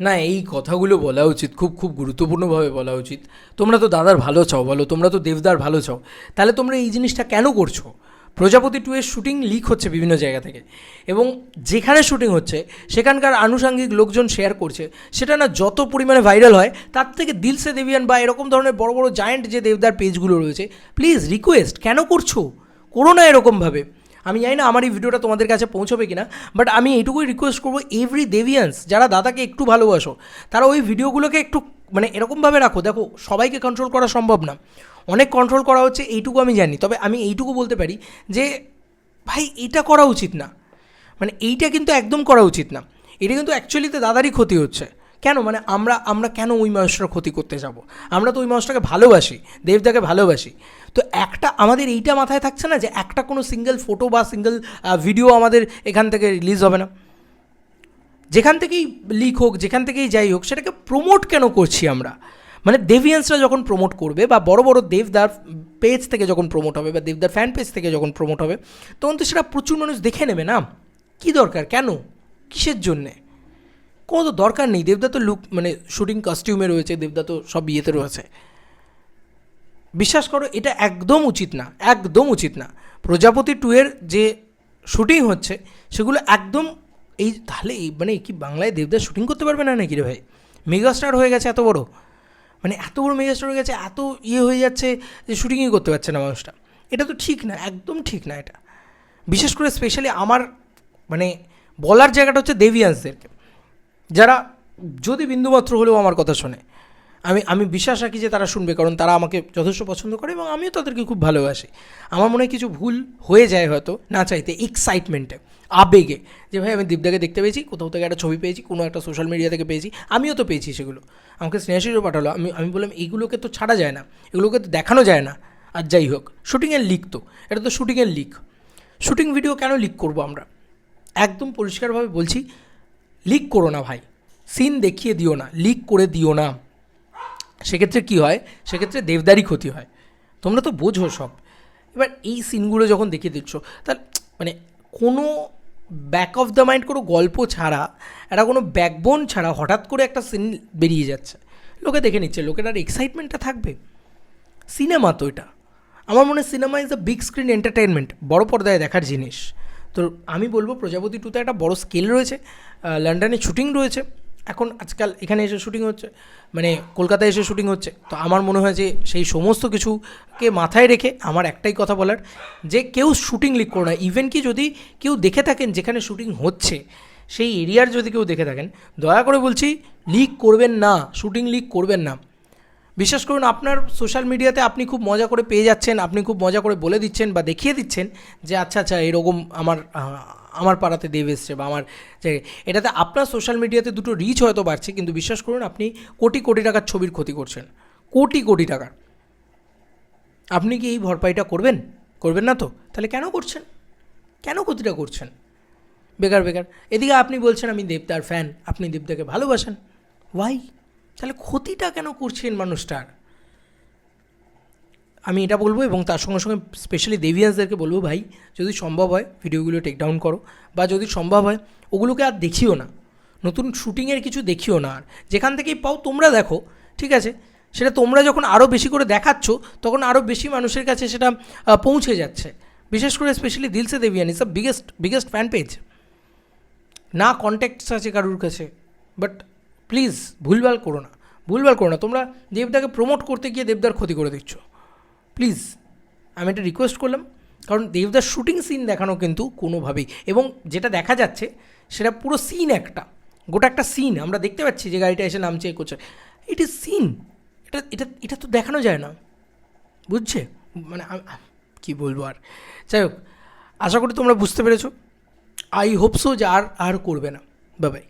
না, এই কথাগুলো বলা উচিত, খুব খুব গুরুত্বপূর্ণভাবে বলা উচিত। তোমরা তো দাদার ভালো চাও, বলো, তোমরা তো দেবদার ভালো চাও। তাহলে তোমরা এই জিনিসটা কেন করছ? প্রজাপতি টু এর শুটিং লিক হচ্ছে বিভিন্ন জায়গা থেকে। এবং যেখানে শুটিং হচ্ছে, সেখানকার আনুষাঙ্গিক লোকজন শেয়ার করছে, সেটা না যত পরিমাণে ভাইরাল হয়, তার থেকে দিলসে দেবিয়ান বা এরকম ধরনের বড় বড় জায়েন্ট যে দেবদার পেজগুলো রয়েছে প্লিজ রিকোয়েস্ট কেন করছ? করো না এরকমভাবে। আমি জানি না আমার এই ভিডিওটা তোমাদের কাছে পৌঁছবে কিনা বাট আমি এইটুকুই রিকোয়েস্ট করব এভরি দেভিয়ান্স যারা দাদাকে একটু ভালোবাসো, তারা ওই ভিডিওগুলোকে একটু মানে এরকমভাবে রাখো। দেখো, সবাইকে কন্ট্রোল করা সম্ভব না। অনেক কন্ট্রোল করা হচ্ছে, এইটুকু আমি জানি। তবে আমি এইটুকু বলতে পারি যে, ভাই, এটা করা উচিত না। মানে এইটা কিন্তু একদম করা উচিত না। এটা কিন্তু অ্যাকচুয়ালিতে দাদারই ক্ষতি হচ্ছে। কেন? মানে আমরা আমরা কেন ওই মানুষটার ক্ষতি করতে যাব? আমরা তো ওই মানুষটাকে ভালোবাসি, দেবদাকে ভালোবাসি। তো একটা, আমাদের এইটা মাথায় থাকছে না যে একটা কোনো সিঙ্গেল ফটো বা সিঙ্গেল ভিডিও আমাদের এখান থেকে রিলিজ হবে না। যেখান থেকেই লিক হোক, যেখান থেকেই যাই হোক, সেটাকে প্রমোট কেন করছি আমরা? মানে দেভিয়ান্সরা যখন প্রমোট করবে বা বড় বড় দেবদার পেজ থেকে যখন প্রমোট হবে বা দেবদার ফ্যান পেজ থেকে যখন প্রমোট হবে, তখন তো সেটা প্রচুর মানুষ দেখে নেবে না। কী দরকার? কেন? কিসের জন্যে? কোনো তো দরকার নেই। দেবদা তো লুক মানে শুটিং কস্টিউমে রয়েছে, দেবদা তো সব ইয়েতে রয়েছে। বিশ্বাস করো, এটা একদম উচিত না, একদম উচিত না। প্রজাপতি টু এর যে শুটিং হচ্ছে, সেগুলো একদম এই, তাহলে এই মানে কি বাংলায় দেবদার শুটিং করতে পারবে না নাকি রে ভাই? মেগাস্টার হয়ে গেছে এত বড়। মানে এত বড় মেগাস্টার হয়ে গেছে, এত ইয়ে হয়ে যাচ্ছে যে শুটিংই করতে পারছে না মানুষটা। এটা তো ঠিক না, একদম ঠিক না এটা। বিশেষ করে স্পেশালি আমার মানে বলার জায়গাটা হচ্ছে দেবিয়ান্সদেরকে। যারা যদি বিন্দুমাত্র হলেও আমার কথা শোনে, আমি আমি বিশ্বাস রাখি যে তারা শুনবে, কারণ তারা আমাকে যথেষ্ট পছন্দ করে এবং আমিও তাদেরকে খুব ভালোবাসি। আমার মনে হয় কিছু ভুল হয়ে যায় হয়তো, না চাইতে এক্সাইটমেন্টে আবেগে। যে ভাই, আমি দীপদাকে দেখতে পেয়েছি, কোথাও থেকে একটা ছবি পেয়েছি, কোনো একটা সোশ্যাল মিডিয়া থেকে পেয়েছি, আমিও তো পেয়েছি সেগুলো। আমাকে স্নেহাশিরও পাঠালো, আমি আমি বললাম, এইগুলোকে তো ছাড়া যায় না, এগুলোকে তো দেখানো যায় না। আর যাই হোক শুটিংয়ের লিক তো, এটা তো শুটিংয়ের লিক শুটিং ভিডিও কেন লিক করব আমরা? একদম পরিষ্কারভাবে বলছি লিক করো না ভাই। সিন দেখিয়ে দিও না লিক করে দিও না। সেক্ষেত্রে কী হয়? সেক্ষেত্রে দেবদারি ক্ষতি হয়। তোমরা তো বোঝো সব। এবার এই সিনগুলো যখন দেখিয়ে দিচ্ছ, তাহলে মানে কোনো ব্যাক অফ দ্য মাইন্ড কোনো গল্প ছাড়া, একটা কোনো ব্যাকবোন ছাড়া হঠাৎ করে একটা সিন বেরিয়ে যাচ্ছে। লোকে দেখে নিচ্ছে, লোকের আর এক্সাইটমেন্টটা থাকবে। সিনেমা তো এটা। আমার মনে হয় cinema is the big screen entertainment বড় পর্দায় দেখার জিনিস। তো আমি বলব প্রজাপতি টুতে একটা বড় স্কেল রয়েছে লন্ডনে শুটিং রয়েছে। এখন আজকাল এখানে এসে শুটিং হচ্ছে মানে কলকাতায় এসে শুটিং হচ্ছে। তো আমার মনে হয় যে সেই সমস্ত কিছুকে মাথায় রেখে আমার একটাই কথা বলার, যে কেউ শুটিং লিক করো না। ইভেন কি যদি কেউ দেখে থাকেন যেখানে শুটিং হচ্ছে, সেই এরিয়ার যদি কেউ দেখে থাকেন, দয়া করে বলছি লিক করবেন না শুটিং লিক করবেন না। বিশ্বাস করুন, আপনার সোশ্যাল মিডিয়াতে আপনি খুব মজা করে পেয়ে যাচ্ছেন, আপনি খুব মজা করে বলে দিচ্ছেন বা দেখিয়ে দিচ্ছেন যে আচ্ছা আচ্ছা এরকম আমার আমার পাড়াতে দেব এসছে বা আমার এটাতে আপনার সোশ্যাল মিডিয়াতে দুটো রিচ হয়তো বাড়ছে, কিন্তু বিশ্বাস করুন, আপনি কোটি কোটি টাকার ছবির ক্ষতি করছেন। কোটি কোটি টাকার। আপনি কি এই ভরপাইটা করবেন? করবেন না তো? তাহলে কেন করছেন? কেন ক্ষতিটা করছেন? বেকার বেকার। এদিকে আপনি বলছেন, আমি দেবদার ফ্যান আপনি দেবদাকে ভালোবাসেন। ওয়াই তাহলে ক্ষতিটা কেন করছেন মানুষটার? আমি এটা বলব এবং তার সঙ্গে সঙ্গে স্পেশালি দেভিয়ান্সদেরকে বলব ভাই, যদি সম্ভব হয় ভিডিওগুলো টেক ডাউন করো, বা যদি সম্ভব হয় ওগুলোকে আর দেখিও না। নতুন শুটিংয়ের কিছু দেখিও না আর। যেখান থেকেই পাও তোমরা দেখো, ঠিক আছে? সেটা তোমরা যখন আরও বেশি করে দেখাচ্ছ, তখন আরও বেশি মানুষের কাছে সেটা পৌঁছে যাচ্ছে। বিশেষ করে specially Dilse Debian is the biggest biggest fan page না কন্ট্যাক্টস আছে কারুর কাছে বাট প্লিজ ভুলভাল করো না, ভুলভাল করো না। তোমরা দেবদাকে প্রমোট করতে গিয়ে দেবদার ক্ষতি করে দিচ্ছ। প্লিজ আমি এটা রিকোয়েস্ট করলাম, কারণ দেবদার শুটিং সিন দেখানো কিন্তু কোনোভাবেই, এবং যেটা দেখা যাচ্ছে, সেটা পুরো সিন একটা, গোটা একটা সিন আমরা দেখতে পাচ্ছি যে গাড়িটা এসে নামছে করছে। ইট ইজ সিন এটা এটা এটা তো দেখানো যায় না। বুঝছে? মানে কী বলব আর? যাই হোক, আশা করি তোমরা বুঝতে পেরেছ। আই হোপ সো যে আর আর করবে না। বাবাই